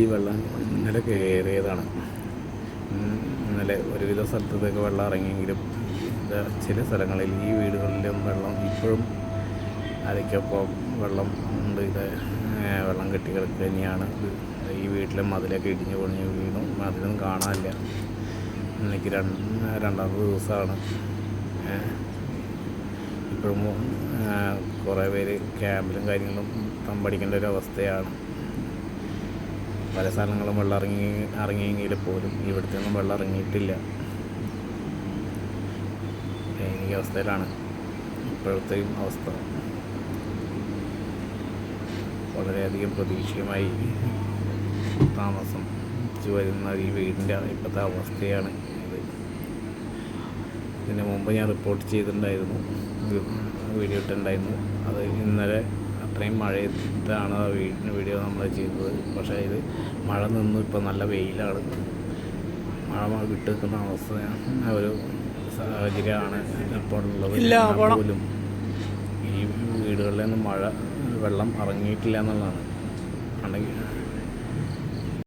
ഈ വെള്ളം ഇന്നലെ കയറിയതാണ്. ഇന്നലെ ഒരുവിധ സ്ഥലത്തേക്ക് വെള്ളം ഇറങ്ങിയെങ്കിലും ചില സ്ഥലങ്ങളിൽ ഈ വീടുകളിലും വെള്ളം ഇപ്പോഴും അരയ്ക്കൊപ്പം വെള്ളം ഉണ്ട്. ഇത് വെള്ളം കെട്ടി കിടക്കുക തന്നെയാണ് ഈ വീട്ടിലെ മതിലൊക്കെ ഇടിഞ്ഞ് പൊളിഞ്ഞ് വീണു. മതിലൊന്നും കാണാനില്ല. എനിക്ക് രണ്ട് രണ്ടാമത്തെ ദിവസമാണ്. ഇപ്പോഴും കുറേ പേര് ക്യാമ്പിലും കാര്യങ്ങളും തമ്പടിക്കേണ്ട ഒരു അവസ്ഥയാണ്. പല സ്ഥലങ്ങളും വെള്ളം ഇറങ്ങി ഇറങ്ങിയെങ്കിൽ പോലും ഇവിടുത്തെ ഒന്നും വെള്ളം ഇറങ്ങിയിട്ടില്ല ദൈനിക അവസ്ഥയിലാണ് ഇപ്പോഴത്തെയും അവസ്ഥ. വളരെയധികം പ്രതീക്ഷയുമായി താമസം വരുന്ന ഈ വീടിന്റെ ഇപ്പോഴത്തെ അവസ്ഥയാണ് ഇത്. ഇതിന് മുമ്പ് ഞാൻ റിപ്പോർട്ട് ചെയ്തിട്ടുണ്ടായിരുന്നു. വീഡിയോ ഇട്ടിട്ടുണ്ടായിരുന്നു. അത് ഇന്നലെ അത്രയും മഴയത്താണ് ആ വീടിന് വീഡിയോ നമ്മൾ ചെയ്തത്. പക്ഷേ ഇത് മഴ നിന്നു ഇപ്പോൾ നല്ല വെയിലാണ്. മഴ വിട്ട് നിൽക്കുന്ന അവസ്ഥയാണ് ഒരു സാഹചര്യമാണ് ഇപ്പോൾ ഉള്ളത്. പോലും ഈ വീടുകളിൽ നിന്ന് മഴ വെള്ളം ഇറങ്ങിയിട്ടില്ല എന്നുള്ളതാണ്. അല്ലെങ്കിൽ